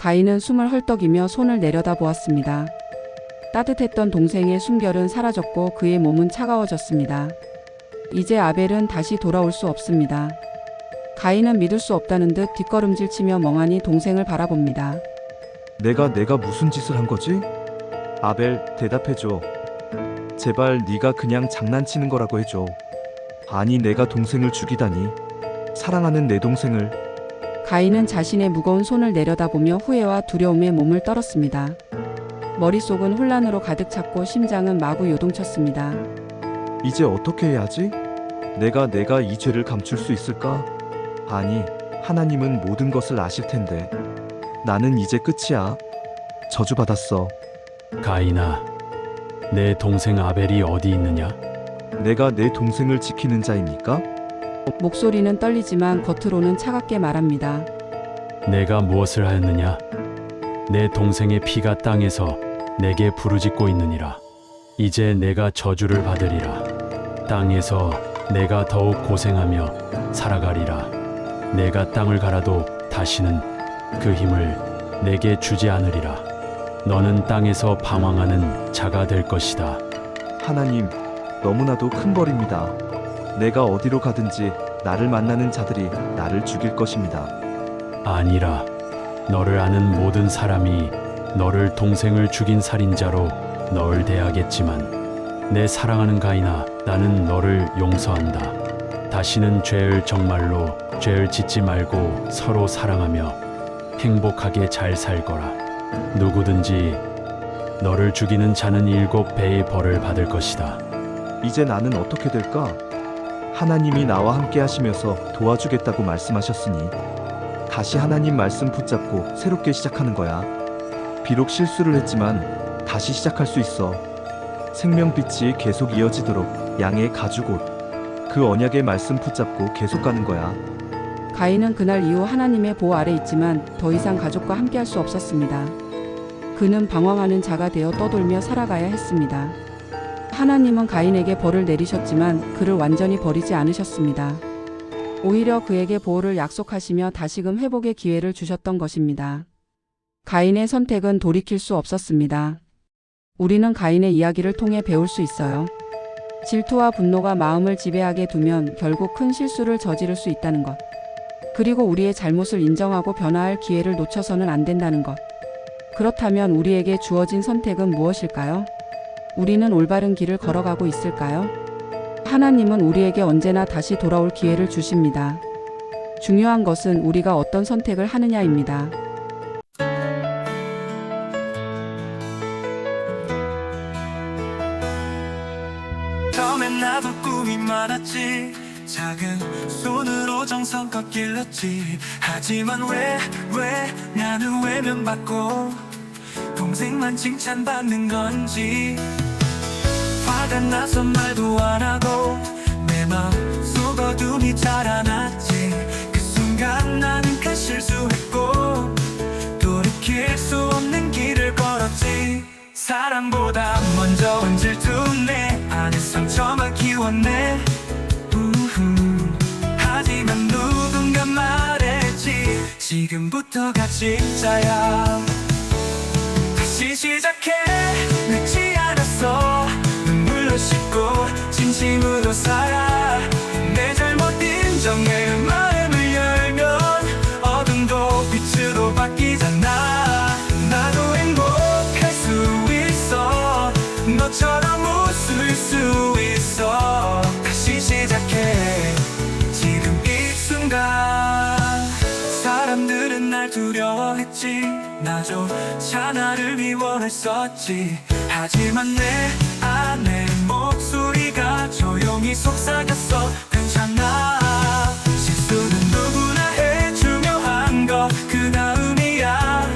가인은 숨을 헐떡이며 손을 내려다 보았습니다. 따뜻했던 동생의 숨결은 사라졌고 그의 몸은 차가워졌습니다. 이제 아벨은 다시 돌아올 수 없습니다. 가인은 믿을 수 없다는 듯 뒷걸음질 치며 멍하니 동생을 바라봅니다. 내가 내가 무슨 짓을 한 거지? 아벨 대답해줘. 제발 네가 그냥 장난치는 거라고 해줘. 아니 내가 동생을 죽이다니. 사랑하는 내 동생을 가인은 자신의 무거운 손을 내려다보며 후회와 두려움에 몸을 떨었습니다. 머릿속은 혼란으로 가득 찼고 심장은 마구 요동쳤습니다. 이제 어떻게 해야 하지? 내가 내가 이 죄를 감출 수 있을까? 아니 하나님은 모든 것을 아실 텐데 나는 이제 끝이야. 저주받았어. 가인아, 내 동생 아벨이 어디 있느냐? 내가 내 동생을 지키는 자입니까? 목소리는 떨리지만 겉으로는 차갑게 말합니다. 내가 무엇을 하였느냐? 내 동생의 피가 땅에서 내게 부르짖고 있느니라. 이제 내가 저주를 받으리라. 땅에서 내가 더욱 고생하며 살아가리라. 내가 땅을 갈아도 다시는 그 힘을 내게 주지 않으리라. 너는 땅에서 방황하는 자가 될 것이다. 하나님, 너무나도 큰 벌입니다. 내가 어디로 가든지 나를 만나는 자들이 나를 죽일 것입니다. 아니라 너를 아는 모든 사람이 너를 동생을 죽인 살인자로 널 대하겠지만 내 사랑하는 가인아 나는 너를 용서한다. 다시는 죄를 정말로 죄를 짓지 말고 서로 사랑하며 행복하게 잘 살거라. 누구든지 너를 죽이는 자는 일곱 배의 벌을 받을 것이다. 이제 나는 어떻게 될까? 하나님이 나와 함께 하시면서 도와주겠다고 말씀하셨으니 다시 하나님 말씀 붙잡고 새롭게 시작하는 거야. 비록 실수를 했지만 다시 시작할 수 있어. 생명빛이 계속 이어지도록 양의 가죽 옷. 그 언약의 말씀 붙잡고 계속 가는 거야. 가인은 그날 이후 하나님의 보호 아래 있지만 더 이상 가족과 함께할 수 없었습니다. 그는 방황하는 자가 되어 떠돌며 살아가야 했습니다. 하나님은 가인에게 벌을 내리셨지만 그를 완전히 버리지 않으셨습니다. 오히려 그에게 보호를 약속하시며 다시금 회복의 기회를 주셨던 것입니다. 가인의 선택은 돌이킬 수 없었습니다. 우리는 가인의 이야기를 통해 배울 수 있어요. 질투와 분노가 마음을 지배하게 두면 결국 큰 실수를 저지를 수 있다는 것. 그리고 우리의 잘못을 인정하고 변화할 기회를 놓쳐서는 안 된다는 것. 그렇다면 우리에게 주어진 선택은 무엇일까요? 우리는 올바른 길을 걸어가고 있을까요? 하나님은 우리에게 언제나 다시 돌아올 기회를 주십니다. 중요한 것은 우리가 어떤 선택을 하느냐입니다. 나도 꿈이 많았지 작은 손으로 정성껏 길렀지 하지만 왜 왜 나는 외면받고 동생만 칭찬받는 건지 화가 나서 말도 안 하고 내 맘속 어둠이 자라났지. 그 순간 나는 큰 실수했고 돌이킬 수 없는 길을 걸었지. 사랑보다 먼저 온 질투 내 안에 상처만 키웠네. 하지만 누군가 말했지. 지금부터가 진짜야 다시 시작해. 늦지 않았어. 눈물로 씻고 진심으로 살아. 내 잘못 인정해. 마음을 열면 어둠도 빛으로 바뀌잖아. 나도 행복할 수 있어. 너처럼 웃을 수 있어. 다시 시작해. 지금 이 순간 사람들은 날 두려워했지 나조차 나를 미워했었지. 하지만 내 안에 목소리가 조용히 속삭였어. 괜찮아. 실수는 누구나 해 중요한 거그 다음이야.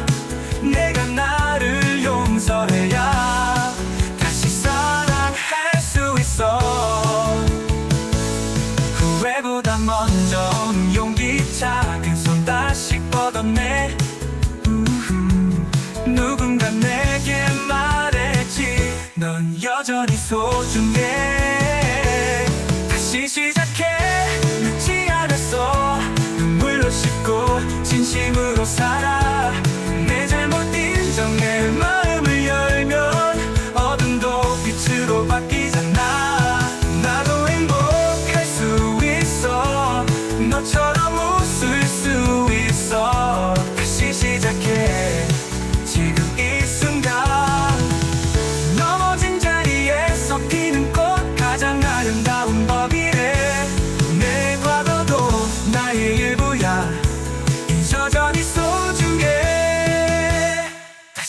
내가 나를 용서해야 다시 사랑할 수 있어. 후회보다 먼저 온 용기 작은 손 다시 뻗어내 넌 여전히 소중해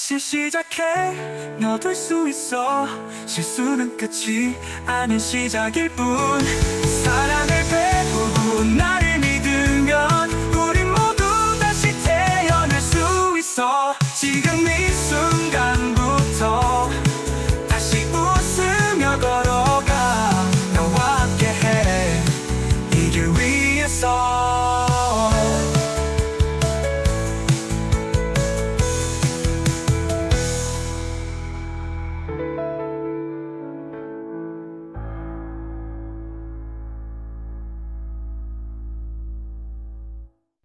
다시 시작해. 너될 수 있어. 실수는 끝이 아닌 시작일 뿐